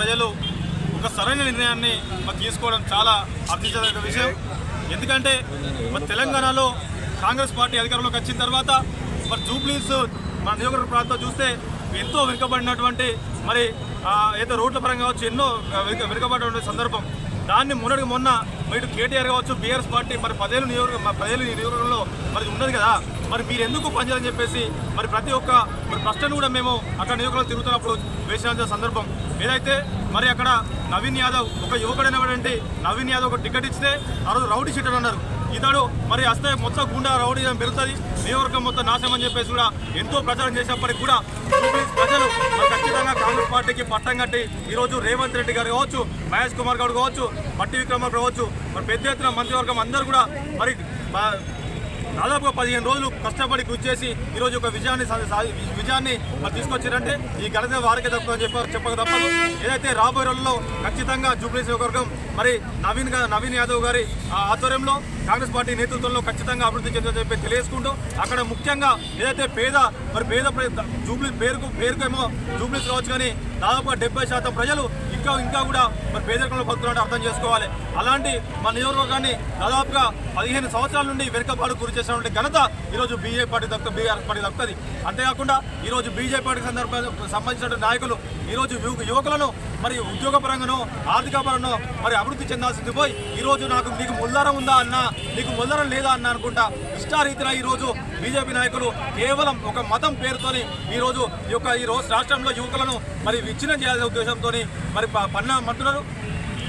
ప్రజలు ఒక సరైన నిర్ణయాన్ని మరి తీసుకోవడం చాలా అర్థించదగ్గ విషయం. ఎందుకంటే మరి తెలంగాణలో కాంగ్రెస్ పార్టీ అధికారంలోకి వచ్చిన తర్వాత మరి జూబ్లీస్ మన నియోజకవర్గ ప్రాంతం చూస్తే ఎంతో వెనుకబడినటువంటి మరి అయితే ఏదో రోడ్ల పరంగా వచ్చి ఎన్నో వెనుక వెనుకబడినటువంటి సందర్భం. దాన్ని మొన్నటికి మొన్న మీరు కేటీఆర్ కావచ్చు బీఆర్ఎస్ పార్టీ మరి పదేళ్ళు నియోజక మరి పదేళ్ళు నియోజకవర్గంలో మరి ఉన్నది కదా. మరి మీరు ఎందుకు పనిచేయాలని చెప్పేసి మరి ప్రతి ఒక్క మరి ప్రశ్నను కూడా మేము అక్కడ నియోజకవర్గంలో తిరుగుతున్నప్పుడు వేసిన సందర్భం. ఏదైతే మరి అక్కడ నవీన్ యాదవ్ ఒక యువకుడైనటువంటి నవీన్ యాదవ్ ఒక టికెట్ ఇస్తే ఆ రోజు రౌడీ షీటర్ అన్నారు. ఇతడు మరి వస్తే మొత్తం గుండా రౌడీ పెరుగుతుంది నియోజకవర్గం మొత్తం నాశనం అని చెప్పేసి కూడా ఎంతో ప్రచారం చేసినప్పటికీ కూడా ప్రజలు తెలంగాణ కాంగ్రెస్ పార్టీకి పట్టం కట్టి ఈరోజు రేవంత్ రెడ్డి గారు కావచ్చు మహేష్ కుమార్ గౌడ్ కావచ్చు మట్టి విక్రమార్ కావచ్చు మరి పెద్ద ఎత్తున మంత్రివర్గం అందరూ కూడా మరి దాదాపుగా పదిహేను రోజులు కష్టపడి కృషి చేసి ఈరోజు ఒక విజయాన్ని విజయాన్ని మరి తీసుకొచ్చారంటే ఈ ఘనత వారికి తప్ప చెప్ప చెప్పక తప్పదు. ఏదైతే రాబోయే రోజుల్లో ఖచ్చితంగా జూబ్లీ నియోజకవర్గం మరి నవీన్ నవీన్ యాదవ్ గారి ఆ ఆధ్వర్యంలో కాంగ్రెస్ పార్టీ నేతృత్వంలో ఖచ్చితంగా అభివృద్ధి చెందని చెప్పి తెలియజేసుకుంటూ అక్కడ ముఖ్యంగా ఏదైతే పేద మరి పేద జూబ్లీ పేరుకు పేరుకేమో జూబ్లీస్ కావచ్చు కానీ దాదాపుగా డెబ్బై శాతం ప్రజలు ఇంకా ఇంకా కూడా మరి పేదరికంలో బతుకున్నట్టు అర్థం చేసుకోవాలి. అలాంటి మన నియోజకవర్గాన్ని దాదాపుగా పదిహేను సంవత్సరాల నుండి వెనుకబాటు గురి చేసినటువంటి ఘనత ఈరోజు బీజేపీ పార్టీ దక్క బీఆర్ఎస్ పార్టీ దక్కుతుంది. అంతేకాకుండా ఈరోజు బీజేపీ పార్టీకి సందర్భంగా సంబంధించిన నాయకులు ఈరోజు యువకులను మరి ఉద్యోగపరంగానో ఆర్థిక పరంగానో మరి అభివృద్ధి చెందాల్సింది పోయి ఈరోజు నాకు నీకు ముల్లారం ఉందా అన్నా నీకు ముల్లారం లేదా అన్న అనుకుంటా ఇష్టారీతిన ఈరోజు బీజేపీ నాయకులు కేవలం ఒక మతం పేరుతోని ఈరోజు ఈ యొక్క ఈ రోజు రాష్ట్రంలో యువకులను మరి విచ్ఛిన్నం చేయాల్సిన ఉద్దేశంతో మరి ప- పన్నమంటున్నారు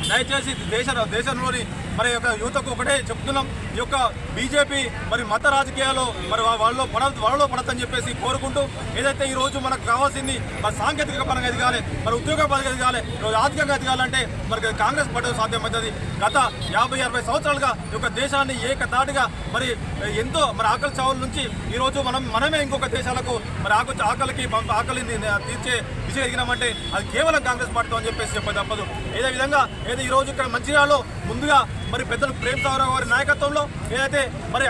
దయచేసి దేశ దేశంలోని మరి యొక్క యువతకు ఒకటే చెప్తున్నాం. ఈ యొక్క బీజేపీ మరి మత రాజకీయాలు మరి వాళ్ళు వాళ్ళలో పడ వాళ్ళలో పడతని చెప్పేసి కోరుకుంటూ ఏదైతే ఈ రోజు మనకు కావాల్సింది మరి సాంకేతిక పరంగా ఎదగాలి మరి ఉద్యోగ పరంగా ఎదగాలి ఈరోజు ఆర్థికంగా ఎదగాలంటే మరి కాంగ్రెస్ పార్టీ సాధ్యమవుతుంది. గత యాభై అరవై సంవత్సరాలుగా ఈ యొక్క దేశాన్ని ఏకతాటిగా మరి ఎంతో మరి ఆకలి చావుల నుంచి ఈ రోజు మనం మనమే ఇంకొక దేశాలకు మరి ఆకు ఆకలికి పంప- ఆకలిని తీర్చే దిశ ఎదిగినామంటే అది కేవలం కాంగ్రెస్ పార్టీతో అని చెప్పేసి చెప్ప తప్పదు. ఏదే విధంగా ఏదో ఈరోజు ఇక్కడ మంచిర్యాలలో ముందుగా మరి పెద్దలు ప్రేమ్ సాగరావు గారి నాయకత్వంలో ఏదైతే మరి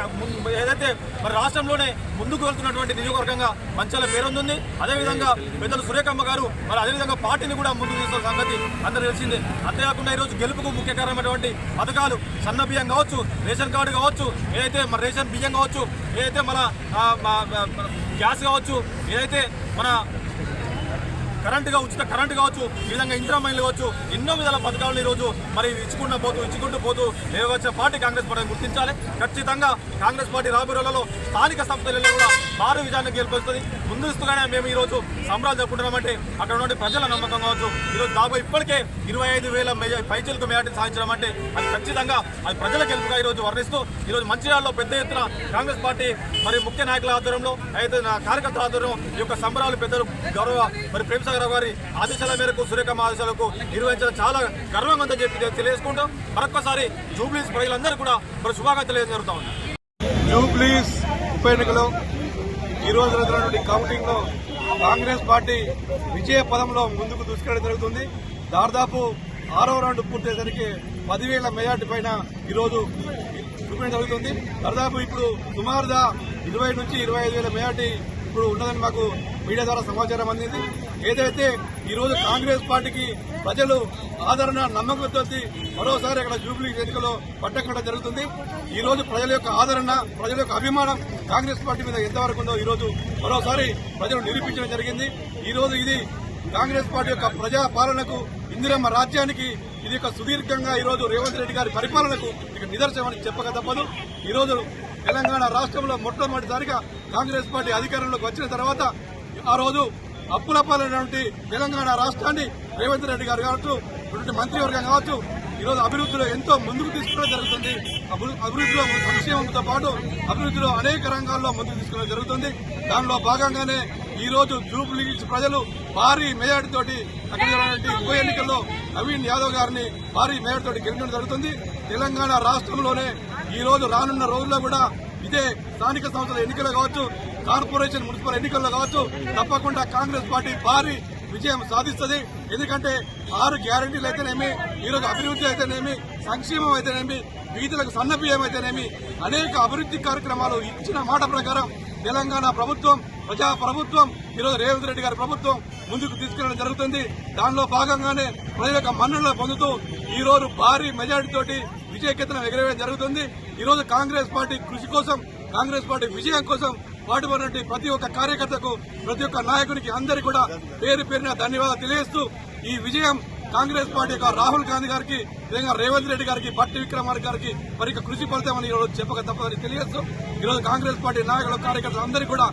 ఏదైతే మరి రాష్ట్రంలోనే ముందుకు వెళ్తున్నటువంటి నియోజకవర్గంగా మంచాల పేరొందుంది. అదేవిధంగా పెద్దలు సురేఖమ్మ గారు మరి అదేవిధంగా పార్టీని కూడా ముందుకు తీసుకున్న సంగతి అందరూ తెలిసిందే. అంతేకాకుండా ఈరోజు గెలుపుకు ముఖ్య కారణమైనటువంటి పథకాలు సన్న బియ్యం కావచ్చు రేషన్ కార్డు కావచ్చు ఏదైతే మన రేషన్ బియ్యం కావచ్చు ఏదైతే మన గ్యాస్ కావచ్చు ఏదైతే మన కరెంటుగా ఉచిత కరెంటు కావచ్చు ఈ విధంగా ఇంద్రా మైన్లు కావచ్చు ఎన్నో విధాల పథకాలను ఈ రోజు మరి ఇచ్చుకుంటూ పోతూ ఇచ్చుకుంటూ పోతూ లేవచ్చే పార్టీ కాంగ్రెస్ పార్టీని గుర్తించాలి. ఖచ్చితంగా కాంగ్రెస్ పార్టీ రాబోయే స్థానిక సంస్థలలో కూడా భారీ విజయాన్ని గెలుపొస్తుంది ముందస్తుగానే మేము ఈ రోజు సంబరాలు జరుపుకుంటున్నామంటే అక్కడ ఉన్న ప్రజల నమ్మకం కావచ్చు. ఈ రోజు దాదాపు ఇప్పటికే ఇరవై ఐదు వేల పైచలకు మేటని సాధించడం అంటే అది ఖచ్చితంగా అది ప్రజల గెలుపుగా ఈ రోజు వర్ణిస్తూ ఈ రోజు మంచిర్యాలలో పెద్ద ఎత్తున కాంగ్రెస్ పార్టీ మరి ముఖ్య నాయకుల ఆధ్వర్యంలో అయితే నా కార్యకర్తల ఆధ్వర్యం ఈ యొక్క సంబరాలు పెద్దలు గౌరవ మరి ప్రేమసాగర్ గారి ఆదేశాల మేరకు సురేఖమ్మ ఆదేశాలకు నిర్వహించడం చాలా గర్వంగా ఉందని చెప్పి తెలియజేసుకుంటాం మరొక్కసారి జూబ్లీస్ ప్రజలందరూ కూడా మరి శుభాకాంక్షలు తెలియజేయడం జరుగుతా జూబ్లీస్ ఉప ఎన్నికలో ఈ రోజు జరుగుతున్నటువంటి కౌంటింగ్లో కాంగ్రెస్ పార్టీ విజయ పదంలో ముందుకు దూసుకెళ్ళడం జరుగుతుంది. దాదాపు ఆరో రౌండ్ పూర్తయ్యేసరికి పదివేల మెజార్టీ పైన ఈ రోజు చూపించడం జరుగుతుంది. దాదాపు ఇప్పుడు సుమారుగా ఇరవై నుంచి ఇరవై ఐదు వేల మెజార్టీ ఇప్పుడు ఉన్నదని మాకు మీడియా ద్వారా సమాచారం అందింది. ఏదైతే ఈ రోజు కాంగ్రెస్ పార్టీకి ప్రజలు ఆదరణ నమ్మకంతో మరోసారి అక్కడ జూబ్లీ ఎన్నికలో పట్టకుండా జరుగుతుంది. ఈ రోజు ప్రజల యొక్క ఆదరణ ప్రజల యొక్క అభిమానం కాంగ్రెస్ పార్టీ మీద ఎంతవరకు ఉందో ఈ రోజు మరోసారి ప్రజలు నిరూపించడం జరిగింది. ఈరోజు ఇది కాంగ్రెస్ పార్టీ యొక్క ప్రజా పాలనకు ఇందిరమ్మ రాజ్యానికి ఇది ఒక సుదీర్ఘంగా ఈరోజు రేవంత్ రెడ్డి గారి పరిపాలనకు ఇక నిదర్శనమని చెప్పక తప్పదు. ఈరోజు తెలంగాణ రాష్ట్రంలో మొట్టమొదటిసారిగా కాంగ్రెస్ పార్టీ అధికారంలోకి వచ్చిన తర్వాత ఆ రోజు అప్పులపాలైనటువంటి తెలంగాణ రాష్ట్రాన్ని రేవంత్ రెడ్డి గారు కావచ్చు ఇటువంటి మంత్రివర్గం కావచ్చు ఈ రోజు అభివృద్ధిలో ఎంతో ముందుకు తీసుకోవడం జరుగుతుంది. అభివృద్ధిలో సంక్షేమంతో పాటు అభివృద్ధిలో అనేక రంగాల్లో ముందుకు తీసుకోవడం జరుగుతుంది. దానిలో భాగంగానే ఈ రోజు జూబ్లీ ప్రజలు భారీ మేయాడితోటి అక్కడ ఉప ఎన్నికల్లో నవీన్ యాదవ్ గారిని భారీ మేయాడితోటి గెలిచడం జరుగుతుంది. తెలంగాణ రాష్ట్రంలోనే ఈ రోజు రానున్న రోజుల్లో కూడా ఇదే స్థానిక సంస్థల ఎన్నికలు కావచ్చు కార్పొరేషన్ మున్సిపల్ ఎన్నికల్లో కావచ్చు తప్పకుండా కాంగ్రెస్ పార్టీ భారీ విజయం సాధిస్తుంది. ఎందుకంటే ఆరు గ్యారంటీలు అయితేనేమి ఈరోజు అభివృద్ధి అయితేనేమి సంక్షేమం అయితేనేమి వీధులకు సన్నబియ్యం అయితేనేమి అనేక అభివృద్ధి కార్యక్రమాలు ఇచ్చిన మాట ప్రకారం తెలంగాణ ప్రభుత్వం ప్రజా ప్రభుత్వం ఈరోజు రేవంత్ రెడ్డి గారి ప్రభుత్వం ముందుకు తీసుకెళ్ళడం జరుగుతుంది. దానిలో భాగంగానే ప్రజల యొక్క మన్ననలు పొందుతూ ఈ రోజు భారీ మెజార్టీ తోటి విజయకేతనం ఎగరవేయడం జరుగుతుంది. ఈరోజు కాంగ్రెస్ పార్టీ కృషి కోసం కాంగ్రెస్ పార్టీ విజయం కోసం పాటుపడినటువంటి ప్రతి ఒక్క కార్యకర్తకు ప్రతి ఒక్క నాయకునికి అందరికీ కూడా పేరు పేరున ధన్యవాదాలు తెలియజేస్తూ ఈ విజయం కాంగ్రెస్ పార్టీ యొక్క రాహుల్ గాంధీ గారికి విధంగా రేవంత్ రెడ్డి గారికి బట్టి విక్రమార్క గారికి మరి ఇక కృషి ఫలితమని ఈరోజు చెప్పక తప్పదని తెలియజేస్తూ ఈరోజు కాంగ్రెస్ పార్టీ నాయకులు కార్యకర్తలు అందరికీ కూడా